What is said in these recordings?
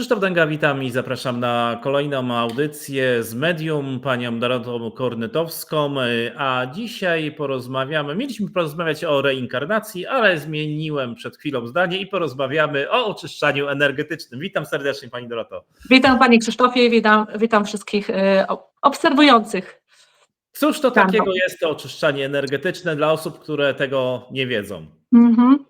Krzysztof Dęga, witam i zapraszam na kolejną audycję z medium, panią Dorotą Kornytowską, a dzisiaj porozmawiamy, mieliśmy porozmawiać o reinkarnacji, ale zmieniłem przed chwilą zdanie i porozmawiamy o oczyszczaniu energetycznym. Witam serdecznie pani Doroto. Witam Panie Krzysztofie, witam, witam wszystkich e, ob- obserwujących. Cóż to Tak, takiego jest to oczyszczanie energetyczne dla osób, które tego nie wiedzą? Mhm.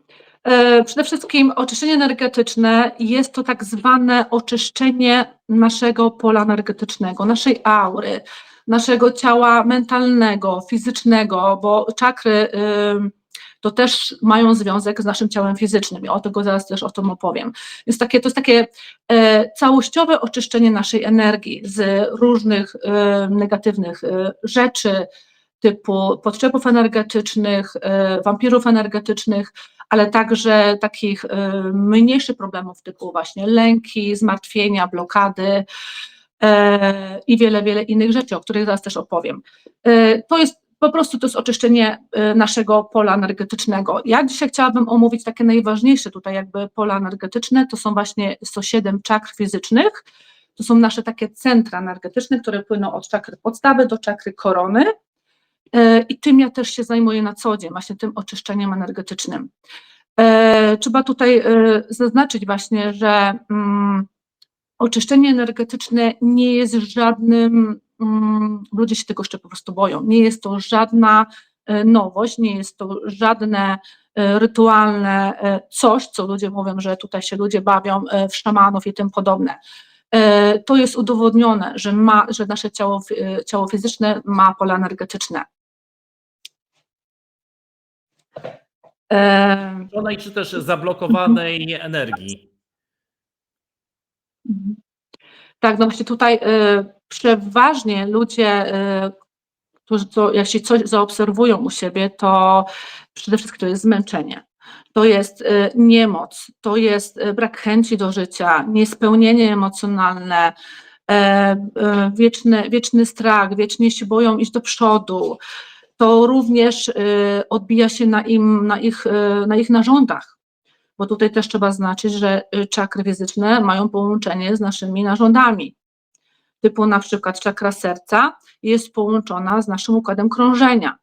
E, Przede wszystkim oczyszczenie energetyczne jest to tak zwane oczyszczenie naszego pola energetycznego, naszej aury, naszego ciała mentalnego, fizycznego, bo czakry to też mają związek z naszym ciałem fizycznym. Ja o tego zaraz też o tym opowiem. Więc takie, to jest takie e, całościowe oczyszczenie naszej energii z różnych e, negatywnych e, rzeczy, typu podczepów energetycznych, e, wampirów energetycznych, ale także takich e, mniejszych problemów typu właśnie lęki, zmartwienia, blokady e, i wiele, wiele innych rzeczy, o których zaraz też opowiem. E, To jest po prostu to jest oczyszczenie e, naszego pola energetycznego. Ja dzisiaj chciałabym omówić takie najważniejsze tutaj jakby pola energetyczne, to są właśnie 107 czakr fizycznych, to są nasze takie centra energetyczne, które płyną od czakry podstawy do czakry korony. E, I tym ja też się zajmuję na co dzień, właśnie tym oczyszczeniem energetycznym. E, Trzeba tutaj e, zaznaczyć właśnie, że mm, oczyszczenie energetyczne nie jest żadnym, mm, ludzie się tego jeszcze po prostu boją, nie jest to żadna nowość, nie jest to żadne rytualne coś, co ludzie mówią, że tutaj się ludzie bawią w szamanów i tym podobne. To jest udowodnione, że, ma, że nasze ciało, ciało fizyczne ma pola energetyczne. Żonej czy też zablokowanej energii? Mhm. Tak, no właśnie tutaj y, przeważnie ludzie, y, którzy to, jeśli coś zaobserwują u siebie, to przede wszystkim to jest zmęczenie. To jest y, niemoc, to jest brak chęci do życia, niespełnienie emocjonalne, e, e, wieczny, wieczny strach, wiecznie się boją iść do przodu. To również y, odbija się na, im, na, ich, y, na ich narządach bo tutaj też trzeba znaczyć, że y, czakry fizyczne mają połączenie z naszymi narządami. Typu na przykład czakra serca jest połączona z naszym układem krążenia.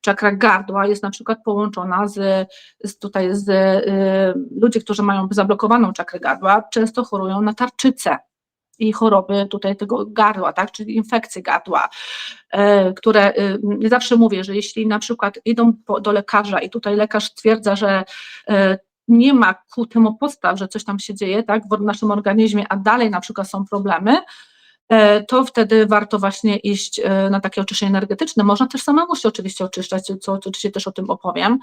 Czakra gardła jest na przykład połączona z, z tutaj z y, ludzie, którzy mają zablokowaną czakrę gardła, często chorują na tarczycę i choroby tutaj tego gardła, tak, czyli infekcje gardła, e, które ja zawsze mówię, że jeśli na przykład idą do lekarza i tutaj lekarz stwierdza, że e, nie ma ku temu podstaw, że coś tam się dzieje tak, w naszym organizmie, a dalej na przykład są problemy, e, to wtedy warto właśnie iść e, na takie oczyszczenie energetyczne. Można też samemu się oczywiście oczyszczać, co oczywiście też o tym opowiem,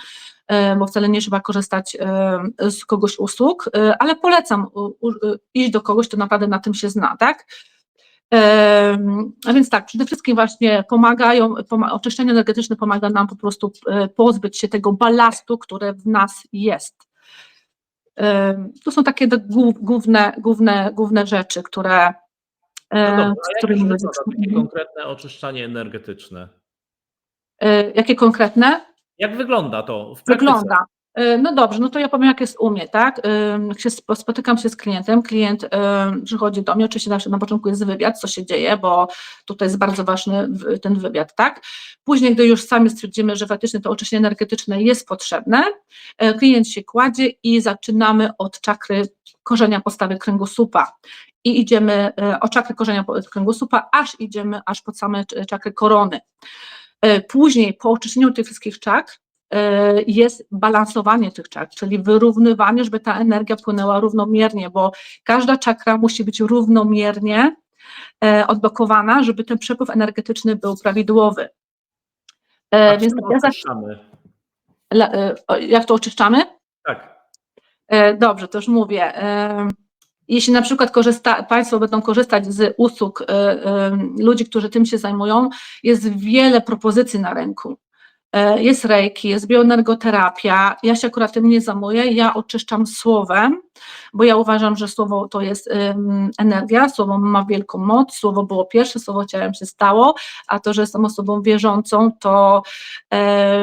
e, bo wcale nie trzeba korzystać e, z kogoś usług, e, ale polecam iść do kogoś, kto naprawdę na tym się zna, tak? A więc tak, przede wszystkim właśnie pomagają, poma- oczyszczenie energetyczne pomaga nam po prostu e, pozbyć się tego balastu, które w nas jest. To są takie główne, główne, główne rzeczy, które, No e, dobra, z którymi takie Mhm. konkretne oczyszczanie energetyczne? E, Jakie konkretne? Jak wygląda to w praktyce? Wygląda. E, No dobrze, no to ja powiem, jak jest u mnie, tak? Spotykam się z klientem, klient przychodzi do mnie, oczywiście zawsze na początku jest wywiad, co się dzieje, bo tutaj jest bardzo ważny ten wywiad, tak? Później, gdy już sami stwierdzimy, że faktycznie to oczyszczenie energetyczne jest potrzebne, klient się kładzie i zaczynamy od czakry korzenia postawy kręgosłupa. I idziemy e, od czakry korzenia kręgosłupa, aż idziemy aż pod same cz- czakry korony. E, Później, po oczyszczeniu tych wszystkich czakr, e, jest balansowanie tych czakr, czyli wyrównywanie, żeby ta energia płynęła równomiernie, bo każda czakra musi być równomiernie e, odblokowana, żeby ten przepływ energetyczny był prawidłowy. E, A Więc za, oczyszczamy? e, o, jak to oczyszczamy? E, Dobrze, to już mówię. E, Jeśli na przykład korzysta, Państwo będą korzystać z usług e, ludzi, którzy tym się zajmują, jest wiele propozycji na rynku. E, jest reiki, jest bioenergoterapia. Ja się akurat tym nie zajmuję, ja oczyszczam słowem, bo ja uważam, że słowo to jest ym, energia, słowo ma wielką moc, słowo było pierwsze, słowo ciałem się stało, a to, że jestem osobą wierzącą, to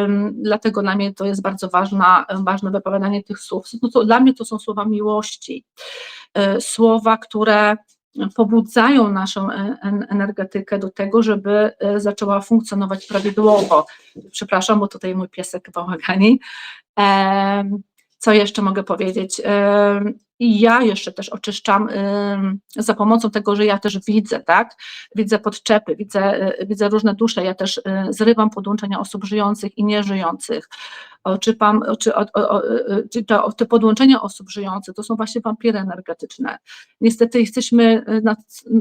ym, dlatego dla mnie to jest bardzo ważna, ważne wypowiadanie tych słów. No to, dla mnie to są słowa miłości, y, słowa, które pobudzają naszą e- en- energetykę do tego, żeby e, zaczęła funkcjonować prawidłowo. Przepraszam, bo tutaj mój piesek pomagani. Em, Co jeszcze mogę powiedzieć? I ja jeszcze też oczyszczam za pomocą tego, że ja też widzę, tak? Widzę podczepy, widzę, e, widzę różne dusze, ja też e, zrywam podłączenia osób żyjących i nieżyjących. Oczypam, czy, o, o, czy to, te podłączenia osób żyjących to są właśnie wampiry energetyczne. Niestety jesteśmy, na,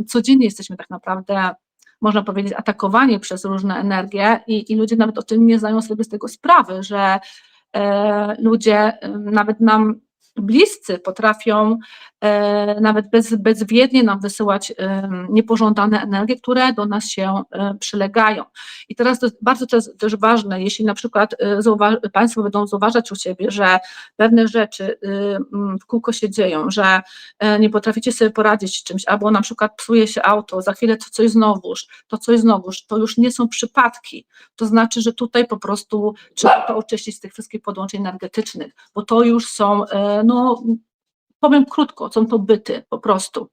codziennie jesteśmy tak naprawdę można powiedzieć, atakowani przez różne energie i, i ludzie nawet o tym nie zdają sobie z tego sprawy, że e, ludzie, nawet nam bliscy potrafią nawet bez, bezwiednie nam wysyłać e, niepożądane energie, które do nas się e, przylegają. I teraz to jest bardzo też, też ważne, jeśli na przykład e, Państwo będą zauważać u siebie, że pewne rzeczy y, mm, w kółko się dzieją, że e, nie potraficie sobie poradzić z czymś, albo na przykład psuje się auto, za chwilę to coś znowuż, to coś znowuż, to już nie są przypadki. To znaczy, że tutaj po prostu trzeba to oczyścić z tych wszystkich podłączeń energetycznych, bo to już są, e, no powiem krótko, są to byty po prostu.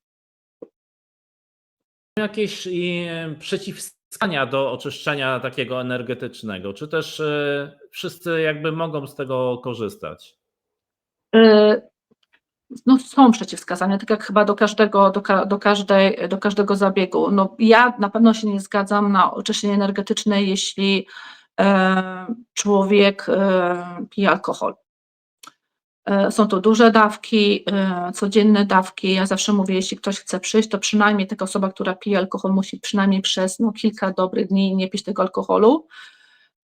Jakieś e, przeciwwskazania do oczyszczenia takiego energetycznego? Czy też e, wszyscy jakby mogą z tego korzystać? E, No, są przeciwwskazania, tak jak chyba do każdego, do, ka- do, każdej, do każdego zabiegu. No, ja na pewno się nie zgadzam na oczyszczenie energetyczne, jeśli e, człowiek e, pije alkohol. E, Są to duże dawki, e, codzienne dawki. Ja zawsze mówię, jeśli ktoś chce przyjść, to przynajmniej taka osoba, która pije alkohol, musi przynajmniej przez no, kilka dobrych dni nie pić tego alkoholu.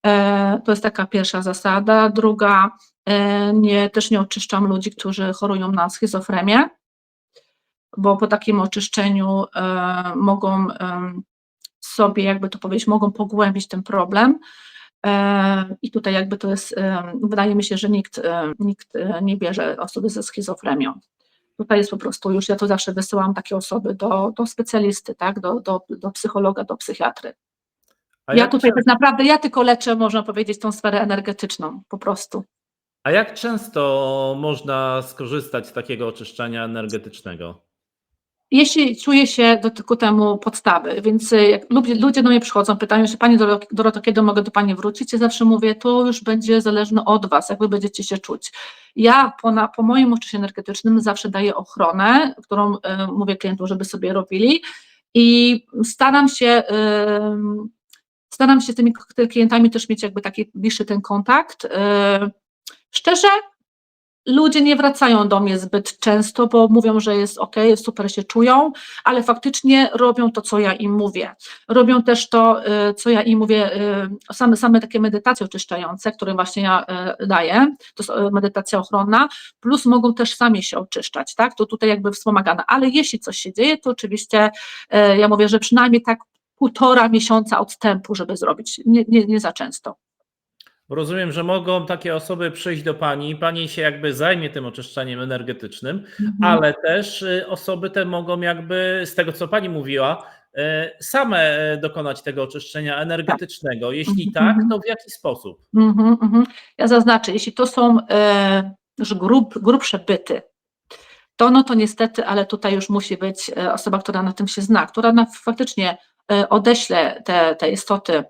E, To jest taka pierwsza zasada. Druga, nie, też nie oczyszczam ludzi, którzy chorują na schizofrenię, bo po takim oczyszczeniu mogą sobie, jakby to powiedzieć, mogą pogłębić ten problem. E, I tutaj jakby to jest, e, wydaje mi się, że nikt, e, nikt nie bierze osoby ze schizofrenią. Tutaj jest po prostu już, ja to zawsze wysyłam takie osoby do, do specjalisty, tak, do, do, do psychologa, do psychiatry. A Ja tutaj tak naprawdę, ja tylko leczę, można powiedzieć, tą sferę energetyczną, po prostu. A jak często można skorzystać z takiego oczyszczenia energetycznego? Jeśli czuję się do ku temu podstawy, więc y, jak ludzie, do mnie przychodzą, pytają się, Pani Doro- Doroto, kiedy mogę do Pani wrócić? Ja zawsze mówię, to już będzie zależne od Was, jak Wy będziecie się czuć. Ja po, na, po moim oczyszczeniu energetycznym zawsze daję ochronę, którą y, mówię klientom, żeby sobie robili i staram się, ym, staram się z tymi klientami też mieć jakby taki bliższy ten kontakt. Y, Szczerze, ludzie nie wracają do mnie zbyt często, bo mówią, że jest ok, super się czują, ale faktycznie robią to, co ja im mówię. Robią też to, y, co ja im mówię, y, same, same takie medytacje oczyszczające, które właśnie ja y, daję, to jest medytacja ochronna, plus mogą też sami się oczyszczać, tak? To tutaj jakby wspomagane, ale jeśli coś się dzieje, to oczywiście ja mówię, że przynajmniej tak półtora miesiąca odstępu, żeby zrobić, nie, nie, nie za często. Rozumiem, że mogą takie osoby przyjść do Pani, Pani się jakby zajmie tym oczyszczeniem energetycznym, Mhm. ale też y, osoby te mogą jakby, z tego co Pani mówiła, y, same e, dokonać tego oczyszczenia energetycznego. Jeśli Mhm, tak, mhm. to w jaki sposób? Mhm, mhm. Ja zaznaczę, jeśli to są już grub, grubsze byty, to no to niestety, ale tutaj już musi być osoba, która na tym się zna, która na, faktycznie odeśle te, te istoty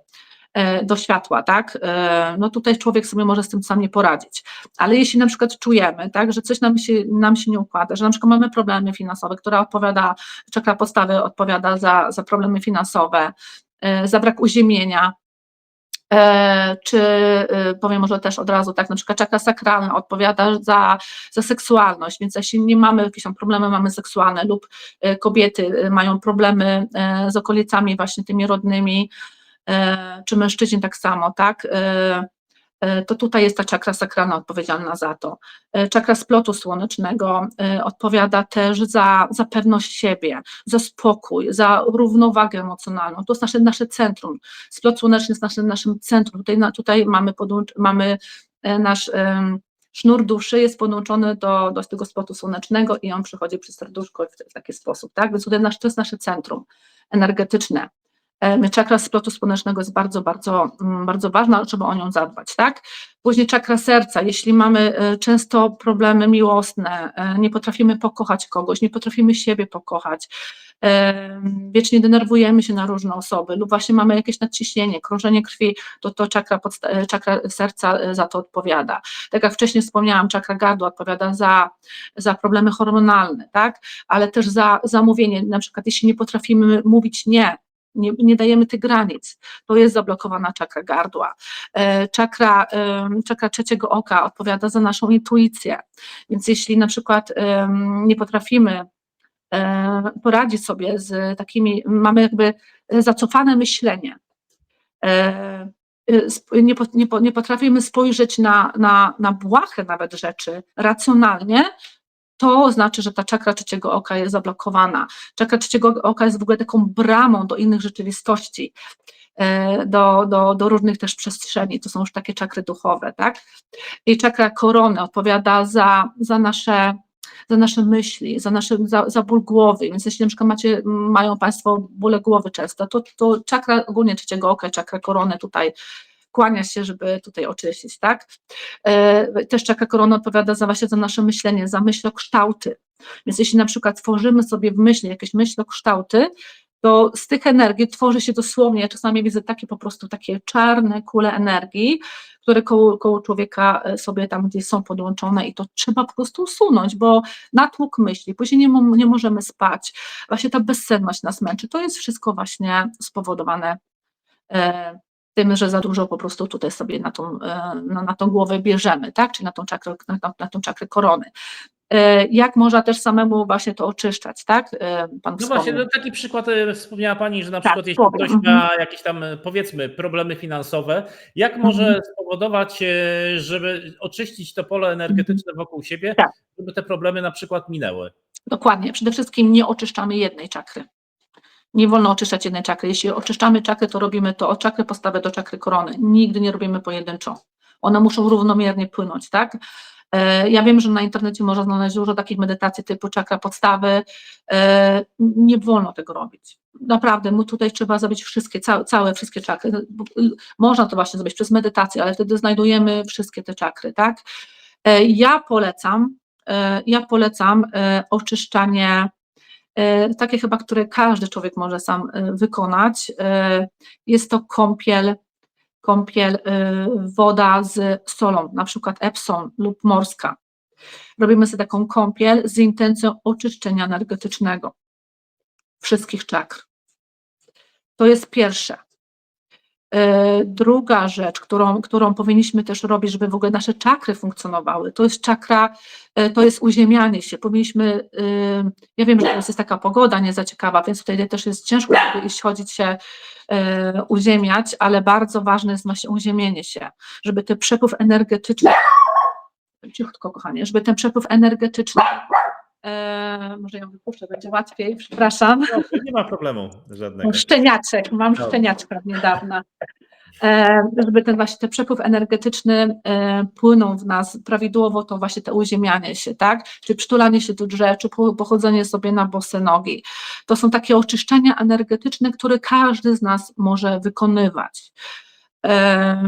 do światła, tak? E, no tutaj człowiek sobie może z tym sam nie poradzić. Ale jeśli na przykład czujemy, tak, że coś nam się, nam się nie układa, że na przykład mamy problemy finansowe, która odpowiada, czakra podstawy odpowiada za, za problemy finansowe, e, za brak uziemienia, E, czy powiem może też od razu tak, na przykład czakra sakralna odpowiada za, za seksualność, więc jeśli nie mamy jakieś tam problemy mamy seksualne lub kobiety mają problemy e, z okolicami właśnie tymi rodnymi, e, czy mężczyźni tak samo, tak, e, e, to tutaj jest ta czakra sakralna odpowiedzialna za to. E, Czakra splotu słonecznego e, odpowiada też za, za pewność siebie, za spokój, za równowagę emocjonalną. To jest nasze, nasze centrum. Splot słoneczny jest naszym, naszym centrum. Tutaj, tutaj mamy, podłącz, mamy e, nasz em, sznur duszy jest podłączony do, do tego splotu słonecznego i on przechodzi przez serduszko w, w taki sposób, tak? Więc tutaj nasz, to jest nasze centrum energetyczne. E, Czakra splotu słonecznego jest bardzo, bardzo, mm, bardzo ważna, żeby o nią zadbać, tak? Później czakra serca, jeśli mamy e, często problemy miłosne, e, nie potrafimy pokochać kogoś, nie potrafimy siebie pokochać, wiecznie denerwujemy się na różne osoby lub właśnie mamy jakieś nadciśnienie, krążenie krwi, to to czakra, czakra serca za to odpowiada. Tak jak wcześniej wspomniałam, czakra gardła odpowiada za, za problemy hormonalne, tak? Ale też za, za mówienie, na przykład jeśli nie potrafimy mówić nie, nie, nie dajemy tych granic, to jest zablokowana czakra gardła. E, Czakra, em, czakra trzeciego oka odpowiada za naszą intuicję, więc jeśli na przykład nie potrafimy e, poradzić sobie z takimi, mamy jakby zacofane myślenie, e, nie potrafimy spojrzeć na, na, na błahe nawet rzeczy racjonalnie, to znaczy, że ta czakra trzeciego oka jest zablokowana. Czakra trzeciego oka jest w ogóle taką bramą do innych rzeczywistości, e, do, do, do różnych też przestrzeni. To są już takie czakry duchowe, tak? I czakra korony odpowiada za, za nasze za nasze myśli, za, nasze, za, za ból głowy, więc jeśli na przykład macie, mają Państwo bóle głowy często, to, to czakra ogólnie trzeciego oka, czakra korony tutaj kłania się, żeby tutaj oczyścić, tak? E, Też czakra korona odpowiada za właśnie za nasze myślenie, za myślokształty. Więc jeśli na przykład tworzymy sobie w myśli jakieś myślokształty, to z tych energii tworzy się dosłownie, ja czasami widzę takie po prostu takie czarne kule energii, które koło, koło człowieka e, sobie tam gdzieś są podłączone i to trzeba po prostu usunąć, bo natłok myśli, później nie, nie możemy spać, właśnie ta bezsenność nas męczy, to jest wszystko właśnie spowodowane e, tym, że za dużo po prostu tutaj sobie na tą, e, na, tą głowę bierzemy, tak, czy na tą czakrę, na, tą- na tą czakrę korony. E, Jak można też samemu właśnie to oczyszczać, tak? E, Pan No właśnie, no taki przykład wspomniała Pani, że na Tak, przykład jeśli powiem, ktoś mhm. ma jakieś tam powiedzmy problemy finansowe, jak może Mhm. spowodować, żeby oczyścić to pole energetyczne wokół siebie, Tak. żeby te problemy na przykład minęły? Dokładnie. Przede wszystkim nie oczyszczamy jednej czakry. Nie wolno oczyszczać jednej czakry. Jeśli oczyszczamy czakry, to robimy to od czakry podstawy do czakry korony. Nigdy nie robimy pojedynczo. One muszą równomiernie płynąć, tak? E, Ja wiem, że na internecie można znaleźć dużo takich medytacji typu czakra podstawy. E, Nie wolno tego robić. Naprawdę, mu tutaj trzeba zrobić wszystkie, całe, całe wszystkie czakry. Y, Można to właśnie zrobić przez medytację, ale wtedy znajdujemy wszystkie te czakry, tak? E, Ja polecam, ja polecam oczyszczanie takie chyba, które każdy człowiek może sam e, wykonać. E, Jest to kąpiel, kąpiel e, woda z solą, na przykład Epsom lub morska. Robimy sobie taką kąpiel z intencją oczyszczenia energetycznego wszystkich czakr. To jest pierwsze. E, Druga rzecz, którą, którą powinniśmy też robić, żeby w ogóle nasze czakry funkcjonowały, to jest czakra, e, to jest uziemianie się. Powinniśmy, e, ja wiem, że teraz jest taka pogoda nie za ciekawa, więc tutaj też jest ciężko żeby iść chodzić się uziemiać, ale bardzo ważne jest właśnie uziemienie się, żeby ten przepływ energetyczny, cichutko kochanie, żeby ten przepływ energetyczny, e, może ją wypuszczę, będzie łatwiej, przepraszam. Dobrze, nie ma problemu żadnego. Szczeniaczek, mam Dobra. szczeniaczka niedawna. E, żeby ten właśnie ten przepływ energetyczny e, płynął w nas prawidłowo, to właśnie to uziemianie się, tak? Czy przytulanie się do drzew, czy po- pochodzenie sobie na bose nogi. To są takie oczyszczenia energetyczne, które każdy z nas może wykonywać. E,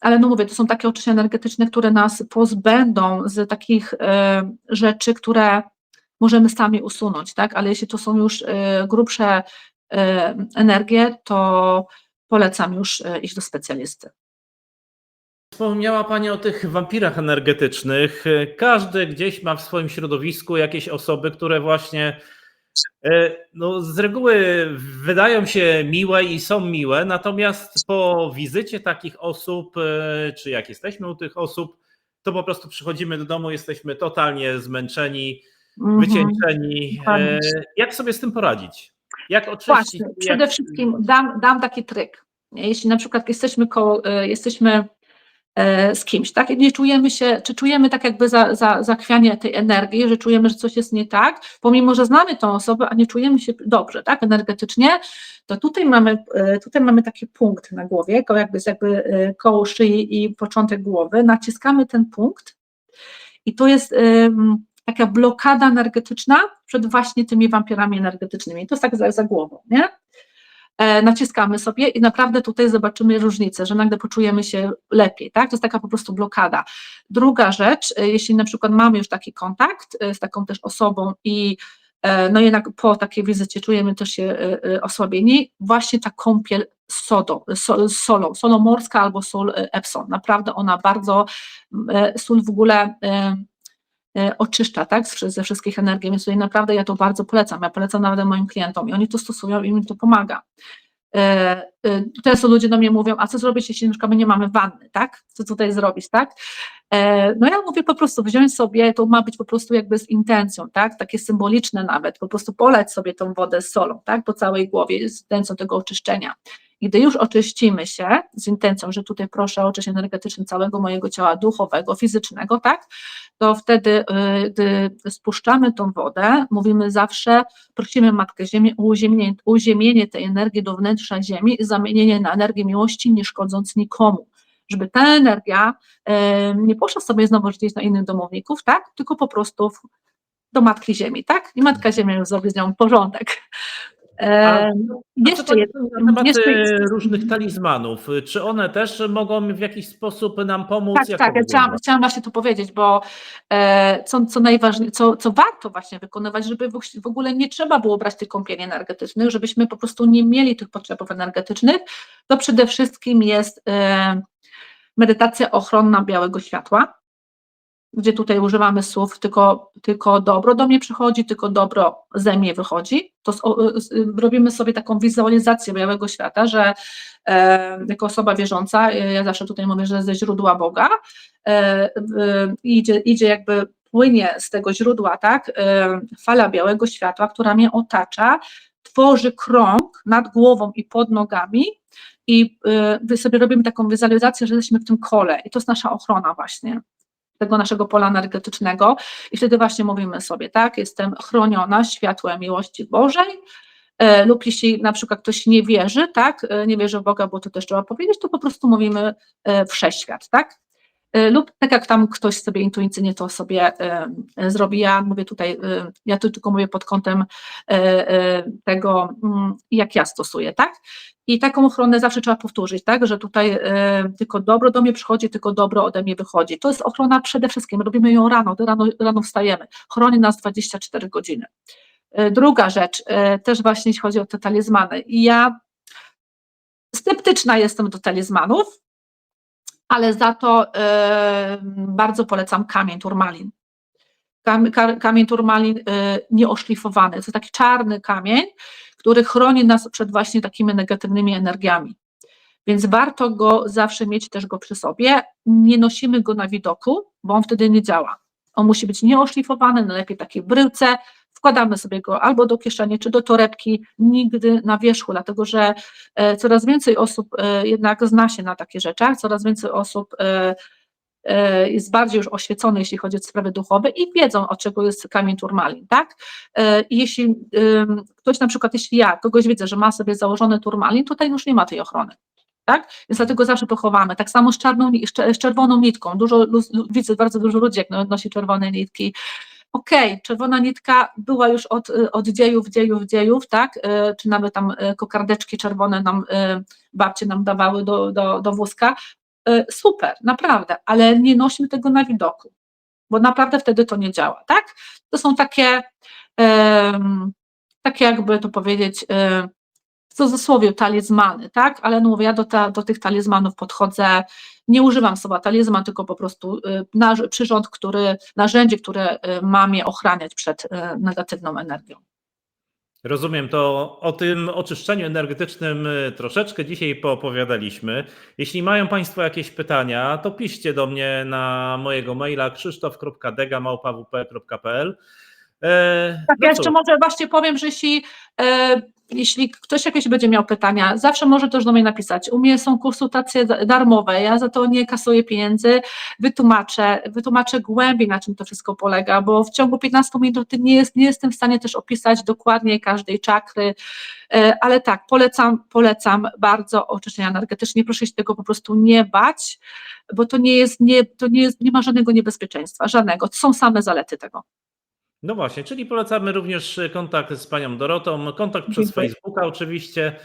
ale no mówię, to są takie oczyszczenia energetyczne, które nas pozbędą z takich rzeczy, które możemy sami usunąć, tak? Ale jeśli to są już e, grubsze e, energię, to polecam już e, iść do specjalisty. Wspomniała Pani o tych wampirach energetycznych. Każdy gdzieś ma w swoim środowisku jakieś osoby, które właśnie no, z reguły wydają się miłe i są miłe, natomiast po wizycie takich osób, czy jak jesteśmy u tych osób, to po prostu przychodzimy do domu, jesteśmy totalnie zmęczeni. Wycieńczeni. dokładnie. E, Jak sobie z tym poradzić? Jak oczyścić? Właśnie, jak- przede wszystkim dam, dam taki tryk. Jeśli na przykład jesteśmy koło, e, jesteśmy e, z kimś, tak? I nie czujemy się, czy czujemy tak jakby za, za, zachwianie tej energii, że czujemy, że coś jest nie tak, pomimo, że znamy tą osobę, a nie czujemy się dobrze, tak, energetycznie, to tutaj mamy, tutaj mamy taki punkt na głowie, koło jakby, jakby koło szyi i początek głowy, naciskamy ten punkt i to jest taka blokada energetyczna przed właśnie tymi wampirami energetycznymi. To jest tak za, za głową, nie? E, naciskamy sobie i naprawdę tutaj zobaczymy różnicę, że nagle poczujemy się lepiej, tak? To jest taka po prostu blokada. Druga rzecz, e, jeśli na przykład mamy już taki kontakt e, z taką też osobą i e, no jednak po takiej wizycie czujemy też się osłabieni, właśnie ta kąpiel z sodą, so, z solą, solą morska albo sól e, Epsom. Naprawdę ona bardzo, sól w ogóle oczyszcza, tak, ze wszystkich energii, więc tutaj naprawdę ja to bardzo polecam, ja polecam nawet moim klientom i oni to stosują i im to pomaga. E, e, Często ludzie do mnie mówią, a co zrobić, jeśli na przykład my nie mamy wanny, tak? Co tutaj zrobić, tak? E, No ja mówię po prostu wziąć sobie, to ma być po prostu jakby z intencją, tak? Takie symboliczne nawet, po prostu polać sobie tą wodę z solą, tak? Po całej głowie, z intencją tego oczyszczenia. I gdy już oczyścimy się z intencją, że tutaj proszę o oczyszczenie energetyczne całego mojego ciała duchowego, fizycznego, tak? To wtedy, y, gdy spuszczamy tą wodę, mówimy zawsze, prosimy Matkę Ziemię o uziemienie, uziemienie tej energii do wnętrza Ziemi i zamienienie na energię miłości, nie szkodząc nikomu. Żeby ta energia e, nie poszła sobie znowu gdzieś na innych domowników, tak? Tylko po prostu do Matki Ziemi, tak? I Matka Ziemia już zrobi z nią porządek. E, A- A jeszcze co jedno. na temat jeszcze e, jest- różnych talizmanów, czy one też mogą w jakiś sposób nam pomóc? Tak, Jak tak, ja chciałam, chciałam właśnie to powiedzieć, bo e, co, co najważniejsze, co, co warto właśnie wykonywać, żeby w, w ogóle nie trzeba było brać tych kąpieli energetycznych, żebyśmy po prostu nie mieli tych potrzebów energetycznych, to przede wszystkim jest e, medytacja ochronna białego światła, gdzie tutaj używamy słów tylko, tylko dobro do mnie przychodzi, tylko dobro ze mnie wychodzi. To robimy sobie taką wizualizację białego świata, że e, jako osoba wierząca, e, ja zawsze tutaj mówię, że ze źródła Boga, e, w- idzie, idzie jakby płynie z tego źródła, tak, e, fala białego światła, która mnie otacza, tworzy krąg nad głową i pod nogami i e, sobie robimy taką wizualizację, że jesteśmy w tym kole i to jest nasza ochrona właśnie tego naszego pola energetycznego i wtedy właśnie mówimy sobie, tak, jestem chroniona światłem miłości Bożej, e, lub jeśli na przykład ktoś nie wierzy, tak, e, nie wierzy w Boga, bo to też trzeba powiedzieć, to po prostu mówimy e, wszechświat, tak, lub tak jak tam ktoś sobie intuicyjnie to sobie e, zrobi, ja mówię tutaj, e, ja tu tylko mówię pod kątem tego, mm, jak ja stosuję, tak, i taką ochronę zawsze trzeba powtórzyć, tak, że tutaj tylko dobro do mnie przychodzi, tylko dobro ode mnie wychodzi. To jest ochrona przede wszystkim, robimy ją rano, rano, rano wstajemy, chroni nas 24 godziny. Druga rzecz, też właśnie jeśli chodzi o te talizmany. Ja sceptyczna jestem do talizmanów, ale za to e, bardzo polecam kamień turmalin. Kam, ka- kamień turmalin e, nieoszlifowany, to taki czarny kamień, który chroni nas przed właśnie takimi negatywnymi energiami. Więc warto go zawsze mieć też go przy sobie. Nie nosimy go na widoku, bo on wtedy nie działa. On musi być nieoszlifowany, najlepiej takiej bryłce. Wkładamy sobie go albo do kieszeni, czy do torebki, nigdy na wierzchu, dlatego że e, coraz więcej osób e, jednak zna się na takich rzeczach, coraz więcej osób e, jest bardziej już oświecone, jeśli chodzi o sprawy duchowe i wiedzą, od czego jest kamień turmalin, tak? Jeśli ktoś na przykład, jeśli ja kogoś widzę, że ma sobie założony turmalin, tutaj już nie ma tej ochrony. Tak? Więc dlatego zawsze pochowamy. Tak samo z, czarną, z cze- z czerwoną nitką. Dużo, widzę bardzo dużo ludzi, jak no- nosi czerwone nitki. Okej, czerwona nitka była już od, y, od dziejów, dziejów, dziejów, tak? Y, Czy nawet tam y, kokardeczki czerwone nam babcie nam dawały do, do, do wózka. Super, naprawdę, ale nie nośmy tego na widoku, bo naprawdę wtedy to nie działa, tak? To są takie, takie jakby to powiedzieć, w cudzysłowie talizmany, tak? Ale no mówię, ja do, ta, do tych talizmanów podchodzę, nie używam słowa talizman, tylko po prostu y, przyrząd, który, narzędzie, które y, ma mnie ochraniać przed y, negatywną energią. Rozumiem, to o tym oczyszczeniu energetycznym troszeczkę dzisiaj poopowiadaliśmy. Jeśli mają Państwo jakieś pytania, to piszcie do mnie na mojego maila krzysztof.dega.małpawp.pl. E, Tak, no ja jeszcze może właśnie powiem, że jeśli, e, jeśli ktoś jakieś będzie miał pytania, zawsze może też do mnie napisać. U mnie są konsultacje da- darmowe, ja za to nie kasuję pieniędzy, wytłumaczę, wytłumaczę głębiej, na czym to wszystko polega, bo w ciągu 15 minut nie, jest, nie jestem w stanie też opisać dokładnie każdej czakry, e, ale tak, polecam, polecam bardzo oczyszczenia energetyczne, proszę się tego po prostu nie bać, bo to nie jest, nie, to nie jest, nie ma żadnego niebezpieczeństwa, żadnego, to są same zalety tego. No właśnie, czyli polecamy również kontakt z panią Dorotą, kontakt przez Dziękuję. Facebooka oczywiście.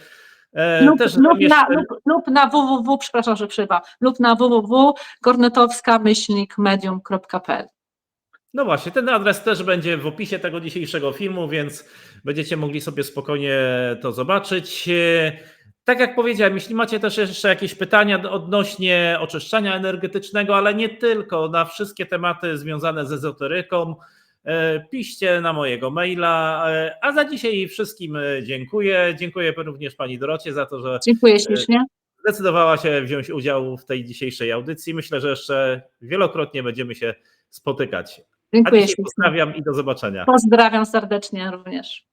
E, lub, też lub, na, zamieszczę- lub, lub na www, przepraszam, że przywa, lub na www.kornetowska-medium.pl. No właśnie, ten adres też będzie w opisie tego dzisiejszego filmu, więc będziecie mogli sobie spokojnie to zobaczyć. E, Tak jak powiedziałem, jeśli macie też jeszcze jakieś pytania odnośnie oczyszczania energetycznego, ale nie tylko, na wszystkie tematy związane z ezoteryką, e, piszcie na mojego maila. E, A za dzisiaj wszystkim e, dziękuję. Dziękuję również pani Dorocie za to, że Dziękuję ślicznie. zdecydowała się wziąć udział w tej dzisiejszej audycji. Myślę, że jeszcze wielokrotnie będziemy się spotykać. A Dziękuję ślicznie. pozdrawiam i do zobaczenia. Pozdrawiam serdecznie również.